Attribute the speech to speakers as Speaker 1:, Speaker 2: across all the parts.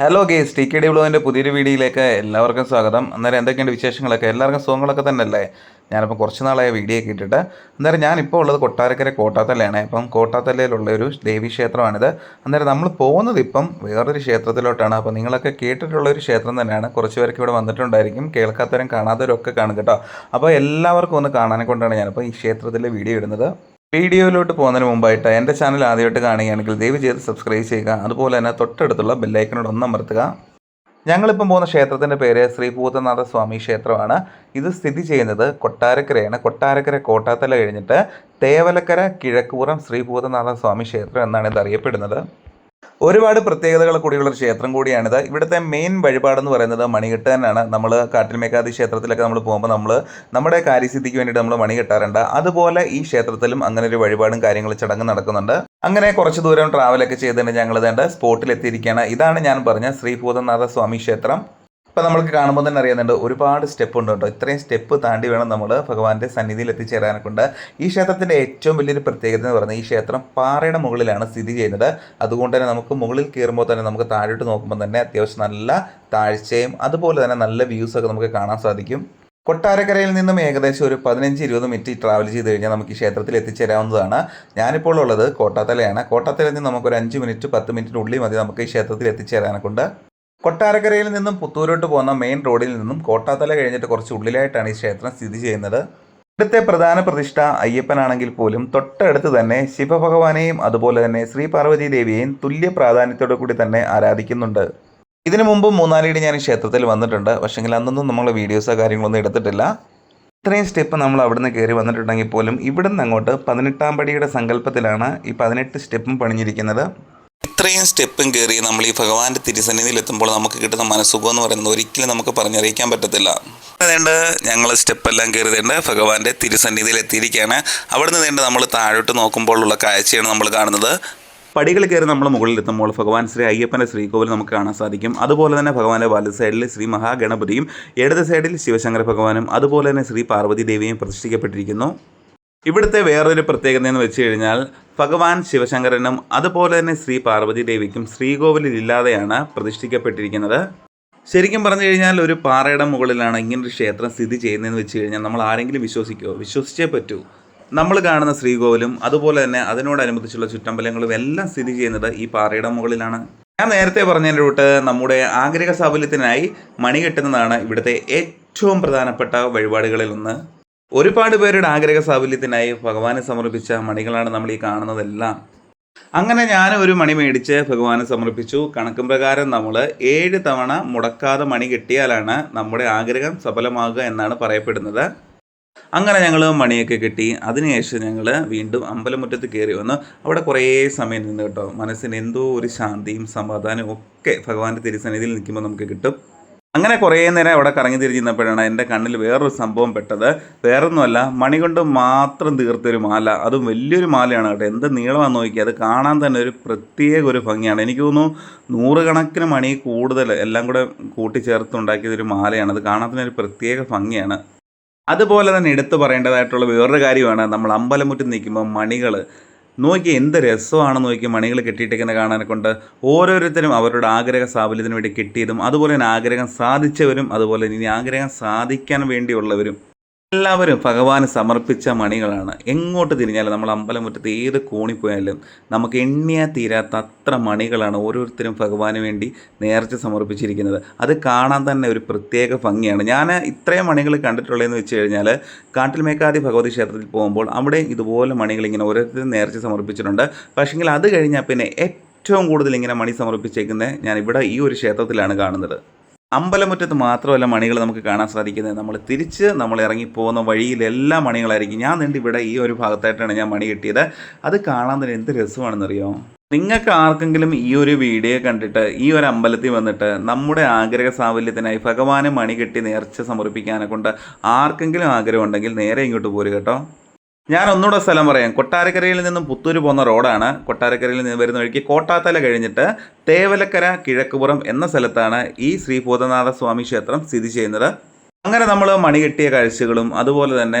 Speaker 1: Hello guys T K D പുതിയൊരു വീഡിയോയിലേക്ക് എല്ലാവർക്കും സ്വാഗതം. അന്നേരം എന്തൊക്കെയുണ്ട് വിശേഷങ്ങളൊക്കെ? എല്ലാവർക്കും സുഖങ്ങളൊക്കെ തന്നെയല്ലേ? ഞാനിപ്പോൾ കുറച്ച് നാളായ വീഡിയോ ഒക്കെ ഇട്ടിട്ട്. അന്നേരം ഞാനിപ്പോൾ ഉള്ളത് കൊട്ടാരക്കര കോട്ടാത്തലയാണ്. ഇപ്പം കോട്ടാത്തലയിലുള്ള ഒരു ദേവി ക്ഷേത്രമാണിത്. അന്നേരം നമ്മൾ പോകുന്നത് ഇപ്പം വേറൊരു ക്ഷേത്രത്തിലോട്ടാണ്. അപ്പോൾ നിങ്ങളൊക്കെ കേട്ടിട്ടുള്ള ഒരു ക്ഷേത്രം തന്നെയാണ്. കുറച്ച് പേർക്ക് ഇവിടെ വന്നിട്ടുണ്ടായിരിക്കും. കേൾക്കാത്തവരും കാണാത്തവരും ഒക്കെ കാണും കേട്ടോ. അപ്പോൾ എല്ലാവർക്കും ഒന്ന് കാണാനെ കൊണ്ടാണ് ഞാനിപ്പോൾ ഈ ക്ഷേത്രത്തിലെ വീഡിയോ ഇടുന്നത്. വീഡിയോയിലോട്ട് പോകുന്നതിന് മുമ്പായിട്ട് എന്റെ ചാനൽ ആദ്യമായിട്ട് കാണുകയാണെങ്കിൽ ദയവ് ചെയ്ത് സബ്സ്ക്രൈബ് ചെയ്യുക. അതുപോലെ തന്നെ തൊട്ടടുത്തുള്ള ബെല്ലൈക്കനോട് ഒന്ന് അമർത്തുക. ഞങ്ങളിപ്പം പോകുന്ന ക്ഷേത്രത്തിന്റെ പേര് ശ്രീ ഭൂതനാഥ സ്വാമി ക്ഷേത്രമാണ്. ഇത് സ്ഥിതി ചെയ്യുന്നത് കൊട്ടാരക്കരയാണ്. കൊട്ടാരക്കര കോട്ടാത്തല കഴിഞ്ഞിട്ട് തേവലക്കര കിഴക്കൂറം ശ്രീ ഭൂതനാഥ സ്വാമി ക്ഷേത്രം എന്നാണ് ഇത് അറിയപ്പെടുന്നത്. ഒരുപാട് പ്രത്യേകതകൾ കൂടിയുള്ള ഒരു ക്ഷേത്രം കൂടിയാണിത്. ഇവിടുത്തെ മെയിൻ വഴിപാടെന്ന് പറയുന്നത് മണികെട്ടാനാണ്. നമ്മൾ കാട്ടിൽമേക്കാതി ക്ഷേത്രത്തിലൊക്കെ നമ്മൾ പോകുമ്പോൾ നമ്മൾ നമ്മുടെ കാര്യസിദ്ധിക്ക് വേണ്ടിയിട്ട് നമ്മൾ മണി കെട്ടാറുണ്ട്. അതുപോലെ ഈ ക്ഷേത്രത്തിലും അങ്ങനെ ഒരു വഴിപാടും കാര്യങ്ങളും ചടങ്ങ് നടക്കുന്നുണ്ട്. അങ്ങനെ കുറച്ച് ദൂരം ട്രാവലൊക്കെ ചെയ്തിട്ട് ഞങ്ങൾ ഇതേണ്ട സ്പോട്ടിൽ എത്തിയിരിക്കുകയാണ്. ഇതാണ് ഞാൻ പറഞ്ഞ ശ്രീഭൂതനാഥ സ്വാമി ക്ഷേത്രം. ഇപ്പം നമ്മൾക്ക് കാണുമ്പോൾ തന്നെ അറിയുന്നുണ്ട് ഒരുപാട് സ്റ്റെപ്പ് ഉണ്ട് കേട്ടോ. ഇത്രയും സ്റ്റെപ്പ് താണ്ടി വേണം നമ്മൾ ഭഗവാന്റെ സന്നിധിയിൽ എത്തിച്ചേരാനൊക്കെ ഈ ക്ഷേത്രത്തിന്റെ ഏറ്റവും വലിയൊരു പ്രത്യേകത എന്ന് പറഞ്ഞാൽ ഈ ക്ഷേത്രം പാറയുടെ മുകളിലാണ് സ്ഥിതി ചെയ്യുന്നത്. അതുകൊണ്ട് തന്നെ നമുക്ക് മുകളിൽ കയറുമ്പോൾ തന്നെ നമുക്ക് താഴോട്ട് നോക്കുമ്പോൾ തന്നെ അത്യാവശ്യം നല്ല താഴ്ചയും അതുപോലെ തന്നെ നല്ല വ്യൂസ് ഒക്കെ നമുക്ക് കാണാൻ സാധിക്കും. കൊട്ടാരക്കരയിൽ നിന്നും ഏകദേശം ഒരു പതിനഞ്ച് ഇരുപത് മിനിറ്റ് ട്രാവൽ ചെയ്ത് കഴിഞ്ഞാൽ നമുക്ക് ഈ ക്ഷേത്രത്തിൽ എത്തിച്ചേരാവുന്നതാണ്. ഞാനിപ്പോൾ ഉള്ളത് കോട്ടാത്തലയാണ്. കോട്ടാത്തലയിൽ നിന്ന് നമുക്കൊരു അഞ്ച് മിനിറ്റ് പത്ത് മിനിറ്റിനുള്ളിൽ മതി നമുക്ക് ഈ ക്ഷേത്രത്തിൽ എത്തിച്ചേരാനൊക്കെ കൊട്ടാരക്കരയിൽ നിന്നും പുത്തൂരോട്ട് പോകുന്ന മെയിൻ റോഡിൽ നിന്നും കോട്ടാത്തല കഴിഞ്ഞിട്ട് കുറച്ച് ഉള്ളിലായിട്ടാണ് ഈ ക്ഷേത്രം സ്ഥിതി ചെയ്യുന്നത്. ഇവിടുത്തെ പ്രധാന പ്രതിഷ്ഠ അയ്യപ്പനാണെങ്കിൽ പോലും തൊട്ടടുത്ത് തന്നെ ശിവഭഗവാനെയും അതുപോലെ തന്നെ ശ്രീ പാർവതി ദേവിയെയും തുല്യ പ്രാധാന്യത്തോടു കൂടി തന്നെ ആരാധിക്കുന്നുണ്ട്. ഇതിനു മുമ്പ് മൂന്നാലിയുടെ ഞാൻ ഈ ക്ഷേത്രത്തിൽ വന്നിട്ടുണ്ട്. പക്ഷെങ്കിൽ അന്നൊന്നും നമ്മൾ വീഡിയോസോ കാര്യങ്ങളൊന്നും എടുത്തിട്ടില്ല. ഇത്രയും സ്റ്റെപ്പ് നമ്മൾ അവിടുന്ന് കയറി വന്നിട്ടുണ്ടെങ്കിൽ പോലും ഇവിടുന്ന് അങ്ങോട്ട് പതിനെട്ടാം പടിയുടെ സങ്കല്പത്തിലാണ് ഈ പതിനെട്ട് സ്റ്റെപ്പും പണിഞ്ഞിരിക്കുന്നത്. ഇത്രയും സ്റ്റെപ്പും കയറി നമ്മൾ ഈ ഭഗവാന്റെ തിരുസന്നിധിയിൽ എത്തുമ്പോൾ നമുക്ക് കിട്ടുന്ന മനസ്സുഖം എന്ന് പറയുന്നത് ഒരിക്കലും നമുക്ക് പറഞ്ഞറിയിക്കാൻ പറ്റത്തില്ല. അതേണ്ട ഞങ്ങൾ സ്റ്റെപ്പെല്ലാം കയറിയതേണ്ട ഭഗവാന്റെ തിരുസന്നിധിയിൽ എത്തിയിരിക്കുകയാണ് അവിടെ നിന്ന് നമ്മൾ താഴോട്ട് നോക്കുമ്പോഴുള്ള കാഴ്ചയാണ് നമ്മൾ കാണുന്നത്. പടികൾ കയറി നമ്മൾ മുകളിൽ എത്തുമ്പോൾ ഭഗവാൻ ശ്രീ അയ്യപ്പന്റെ ശ്രീകോവിൽ നമുക്ക് കാണാൻ സാധിക്കും. അതുപോലെ തന്നെ ഭഗവാന്റെ വലത് സൈഡിൽ ശ്രീ മഹാഗണപതിയും ഇടത് സൈഡിൽ ശിവശങ്കര ഭഗവാനും അതുപോലെ തന്നെ ശ്രീ പാർവതി ദേവിയും പ്രതിഷ്ഠിക്കപ്പെട്ടിരിക്കുന്നു. ഇവിടുത്തെ വേറൊരു പ്രത്യേകത എന്ന് വെച്ച് കഴിഞ്ഞാൽ ഭഗവാൻ ശിവശങ്കരനും അതുപോലെ തന്നെ ശ്രീ പാർവതി ദേവിക്കും ശ്രീകോവിലിൽ ഇല്ലാതെയാണ് പ്രതിഷ്ഠിക്കപ്പെട്ടിരിക്കുന്നത്. ശരിക്കും പറഞ്ഞു കഴിഞ്ഞാൽ ഒരു പാറയുടെ മുകളിലാണ് ഇങ്ങനൊരു ക്ഷേത്രം സ്ഥിതി ചെയ്യുന്നതെന്ന് വെച്ച് കഴിഞ്ഞാൽ നമ്മൾ ആരെങ്കിലും വിശ്വസിക്കുമോ വിശ്വസിച്ചേ പറ്റൂ. നമ്മൾ കാണുന്ന ശ്രീകോവിലും അതുപോലെ തന്നെ അതിനോടനുബന്ധിച്ചുള്ള ചുറ്റമ്പലങ്ങളും എല്ലാം സ്ഥിതി ചെയ്യുന്നത് ഈ പാറയുടെ മുകളിലാണ്. ഞാൻ നേരത്തെ പറഞ്ഞതിന്റെ നമ്മുടെ ആഗ്രഹ സാഫല്യത്തിനായി മണി കെട്ടുന്നതാണ് ഇവിടുത്തെ ഏറ്റവും പ്രധാനപ്പെട്ട വഴിപാടുകളിൽ ഒന്ന് ഒരുപാട് പേരുടെ ആഗ്രഹ സാഫല്യത്തിനായി ഭഗവാനെ സമർപ്പിച്ച മണികളാണ് നമ്മൾ ഈ കാണുന്നതെല്ലാം. അങ്ങനെ ഞാൻ ഒരു മണി മേടിച്ച് ഭഗവാനെ സമർപ്പിച്ചു. കണക്കും പ്രകാരം നമ്മൾ ഏഴ് തവണ മുടക്കാതെ മണി കിട്ടിയാലാണ് നമ്മുടെ ആഗ്രഹം സഫലമാകുക എന്നാണ് പറയപ്പെടുന്നത്. അങ്ങനെ ഞങ്ങൾ മണിയൊക്കെ കിട്ടി അതിനുശേഷം ഞങ്ങൾ വീണ്ടും അമ്പലമുറ്റത്ത് കയറി വന്നു. അവിടെ കുറേ സമയം നിന്ന് കേട്ടോ. മനസ്സിന് എന്തോ ഒരു ശാന്തിയും സമാധാനവും ഒക്കെ ഭഗവാന്റെ തിരുസന്നിധിയിൽ നിൽക്കുമ്പോൾ നമുക്ക് കിട്ടും. അങ്ങനെ കുറേ നേരം അവിടെ കറങ്ങി തിരിഞ്ഞപ്പോഴാണ് എന്റെ കണ്ണിൽ വേറൊരു സംഭവം പെട്ടത്. വേറൊന്നുമല്ല മണി കൊണ്ട് മാത്രം തീർത്തൊരു മാല. അതും വലിയൊരു മാലയാണ് കേട്ടോ. എന്ത് നീളമാണെന്ന് നോക്കി അത് കാണാൻ തന്നെ ഒരു പ്രത്യേക ഒരു ഭംഗിയാണ്. എനിക്ക് തോന്നുന്നു നൂറുകണക്കിന് മണി കൂടുതൽ എല്ലാം കൂടെ കൂട്ടിച്ചേർത്തുണ്ടാക്കിയതൊരു മാലയാണ്. അത് കാണാൻ തന്നെ ഒരു പ്രത്യേക ഭംഗിയാണ്. അതുപോലെ തന്നെ എടുത്തു പറയേണ്ടതായിട്ടുള്ള വേറൊരു കാര്യമാണ്. നമ്മൾ അമ്പലമുറ്റത്ത് നിൽക്കുമ്പോൾ മണികൾ നോക്കി എന്ത് രസമാണെന്ന് നോക്കി മണികൾ കെട്ടിയിട്ടിരിക്കുന്ന കാണാനെ കൊണ്ട്. ഓരോരുത്തരും അവരുടെ ആഗ്രഹ സാഫല്യത്തിന് വേണ്ടി കെട്ടിയതും അതുപോലെ തന്നെ ആഗ്രഹം സാധിച്ചവരും അതുപോലെ ഇനി ആഗ്രഹം സാധിക്കാൻ വേണ്ടിയുള്ളവരും. എല്ലാവരും ഭഗവാന് സമർപ്പിച്ച മണികളാണ്. എങ്ങോട്ട് തിരിഞ്ഞാലും നമ്മൾ അമ്പലമുറ്റത്ത് ഏത് കോണി പോയാലും നമുക്ക് എണ്ണിയാൽ തീരാത്ത അത്ര മണികളാണ് ഓരോരുത്തരും ഭഗവാന് വേണ്ടി നേർച്ച സമർപ്പിച്ചിരിക്കുന്നത്. അത് കാണാൻ തന്നെ ഒരു പ്രത്യേക ഭംഗിയാണ്. ഞാൻ ഇത്രയും മണികൾ കണ്ടിട്ടുള്ളതെന്ന് വെച്ച് കഴിഞ്ഞാൽ കാട്ടിൽമേക്കാതി ഭഗവതി ക്ഷേത്രത്തിൽ പോകുമ്പോൾ അവിടെ ഇതുപോലെ മണികൾ ഇങ്ങനെ ഓരോരുത്തരും നേർച്ച സമർപ്പിച്ചിട്ടുണ്ട്. പക്ഷേങ്കിൽ അത് കഴിഞ്ഞാൽ പിന്നെ ഏറ്റവും കൂടുതൽ ഇങ്ങനെ മണി സമർപ്പിച്ചേക്കുന്നത് ഞാൻ ഇവിടെ ഈ ഒരു ക്ഷേത്രത്തിലാണ് കാണുന്നത്. അമ്പലമുറ്റത്ത് മാത്രമല്ല മണികൾ നമുക്ക് കാണാൻ സാധിക്കുന്നത്. നമ്മൾ തിരിച്ച് നമ്മൾ ഇറങ്ങി പോകുന്ന വഴിയിലെല്ലാം മണികളായിരിക്കും. ഞാൻ നിണ്ട് ഇവിടെ ഈ ഒരു ഭാഗത്തായിട്ടാണ് ഞാൻ മണി കിട്ടിയത്. അത് കാണാൻ തന്നെ എന്ത് രസമാണെന്നറിയോ? നിങ്ങൾക്ക് ആർക്കെങ്കിലും ഈ ഒരു വീഡിയോ കണ്ടിട്ട് ഈ ഒരു അമ്പലത്തിൽ വന്നിട്ട് നമ്മുടെ ആഗ്രഹ സാഫല്യത്തിനായി ഭഗവാന് മണി കെട്ടി നേർച്ച സമർപ്പിക്കാനെ കൊണ്ട് ആർക്കെങ്കിലും ആഗ്രഹം ഉണ്ടെങ്കിൽ നേരെ ഇങ്ങോട്ട് പോരുക കേട്ടോ. ഞാൻ ഒന്നുകൂടെ സ്ഥലം പറയാം. കൊട്ടാരക്കരയിൽ നിന്നും പുത്തൂര് പോകുന്ന റോഡാണ്. കൊട്ടാരക്കരയിൽ നിന്ന് വരുന്ന വഴിക്ക് കോട്ടാത്തല കഴിഞ്ഞിട്ട് തേവലക്കര കിഴക്കുപുറം എന്ന സ്ഥലത്താണ് ഈ ശ്രീ ഭൂതനാഥ സ്വാമി ക്ഷേത്രം സ്ഥിതി ചെയ്യുന്നത്. അങ്ങനെ നമ്മൾ മണി കെട്ടിയ കാഴ്ചകളും അതുപോലെ തന്നെ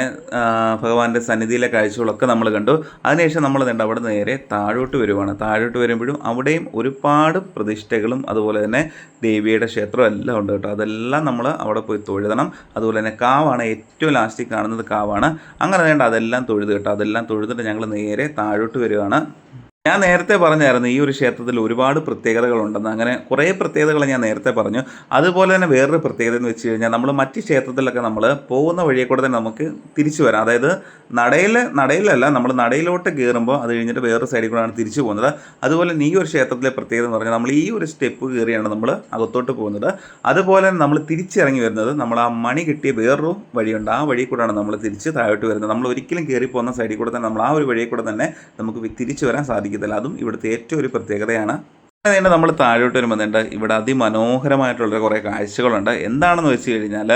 Speaker 1: ഭഗവാന്റെ സന്നിധിയിലെ കാഴ്ചകളൊക്കെ നമ്മൾ കണ്ടു. അതിനുശേഷം നമ്മൾ കണ്ട് അവിടെ നേരെ താഴോട്ട് വരുവാണ്. താഴോട്ട് വരുമ്പോഴും അവിടെയും ഒരുപാട് പ്രതിഷ്ഠകളും അതുപോലെ തന്നെ ദേവിയുടെ ക്ഷേത്രം എല്ലാം ഉണ്ട് കേട്ടോ. അതെല്ലാം നമ്മൾ അവിടെ പോയി തൊഴുതണം. അതുപോലെ തന്നെ കാവാണ് ഏറ്റവും ലാസ്റ്റിൽ കാണുന്നത് കാവാണ്. അങ്ങനെ വേണ്ട അതെല്ലാം തൊഴുത് കേട്ടോ. അതെല്ലാം തൊഴുതിട്ട് ഞങ്ങൾ നേരെ താഴോട്ട് വരികയാണ് ഞാൻ നേരത്തെ പറഞ്ഞായിരുന്നു ഈ ഒരു ക്ഷേത്രത്തിൽ ഒരുപാട് പ്രത്യേകതകളുണ്ടെന്ന്. അങ്ങനെ കുറേ പ്രത്യേകതകൾ ഞാൻ നേരത്തെ പറഞ്ഞു. അതുപോലെ തന്നെ വേറൊരു പ്രത്യേകത എന്ന് വെച്ച് കഴിഞ്ഞാൽ നമ്മൾ മറ്റ് ക്ഷേത്രത്തിലൊക്കെ നമ്മൾ പോകുന്ന വഴിയെ കൂടെ തന്നെ നമുക്ക് തിരിച്ചു വരാം. അതായത് നടയിൽ നടയിലല്ല നമ്മൾ നടയിലോട്ട് കയറുമ്പോൾ അത് കഴിഞ്ഞിട്ട് വേറൊരു സൈഡിൽ കൂടെയാണ് തിരിച്ചു പോകുന്നത്. അതുപോലെ ഈ ഒരു ക്ഷേത്രത്തിലെ പ്രത്യേകത എന്ന് പറഞ്ഞാൽ നമ്മൾ ഈ ഒരു സ്റ്റെപ്പ് കയറിയാണ് നമ്മൾ അകത്തോട്ട് പോകുന്നത്. അതുപോലെ തന്നെ നമ്മൾ തിരിച്ചിറങ്ങി വരുന്നത് നമ്മൾ ആ മണി കിട്ടിയ വേറൊരു വഴിയുണ്ട് ആ വഴി കൂടെയാണ് നമ്മൾ തിരിച്ച് താഴോട്ട് വരുന്നത്. നമ്മൾ ഒരിക്കലും കയറി പോകുന്ന സൈഡിൽ കൂടെ തന്നെ നമ്മൾ ആ ഒരു വഴിയിൽ കൂടെ തന്നെ നമുക്ക് തിരിച്ചു വരാൻ സാധിക്കത്തില്ല അതും ഇവിടുത്തെ ഏറ്റവും ഒരു പ്രത്യേകതയാണ്. അതുകൊണ്ട് നമ്മൾ താഴോട്ട് വരുമ്പോൾ ഇവിടെ അതിമനോഹരമായിട്ടുള്ള കുറേ കാഴ്ചകളുണ്ട്. എന്താണെന്ന് വെച്ച് കഴിഞ്ഞാൽ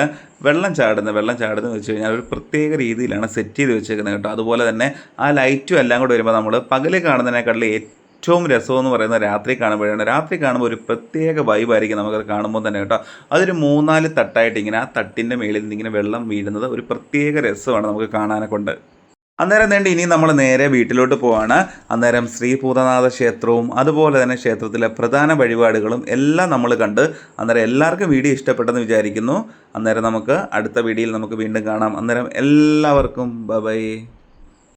Speaker 1: വെള്ളം ചാടുന്ന വെള്ളം ചാടുന്ന വെച്ച് കഴിഞ്ഞാൽ ഒരു പ്രത്യേക രീതിയിലാണ് സെറ്റ് ചെയ്ത് വെച്ചേക്കുന്നത് കേട്ടോ. അതുപോലെ തന്നെ ആ ലൈറ്റും എല്ലാം കൂടെ വരുമ്പോൾ നമ്മൾ പകൽ കാണുന്നതിനേക്കാളും ഏറ്റവും രസമെന്ന് പറയുന്നത് രാത്രി കാണുമ്പോഴാണ്. രാത്രി കാണുമ്പോൾ ഒരു പ്രത്യേക വൈബായിരിക്കും നമുക്കത് കാണുമ്പോൾ തന്നെ കേട്ടോ. അതൊരു മൂന്നാൽ തട്ടായിട്ട് ഇങ്ങനെ ആ തട്ടിന്റെ മേളിൽ നിന്ന് ഇങ്ങനെ വെള്ളം വീഴുന്നത് ഒരു പ്രത്യേക രസമാണ് നമുക്ക് കാണാനൊക്കെ അന്നേരം വേണ്ടി ഇനി നമ്മൾ നേരെ വീട്ടിലോട്ട് പോവാണ്. അന്നേരം ശ്രീ ഭൂതനാഥ ക്ഷേത്രവും അതുപോലെ തന്നെ ക്ഷേത്രത്തിലെ പ്രധാന വഴിപാടുകളും എല്ലാം നമ്മൾ കണ്ട് അന്നേരം എല്ലാവർക്കും വീഡിയോ ഇഷ്ടപ്പെട്ടെന്ന് വിചാരിക്കുന്നു. അന്നേരം നമുക്ക് അടുത്ത വീഡിയോയിൽ നമുക്ക് വീണ്ടും കാണാം. അന്നേരം എല്ലാവർക്കും ബൈ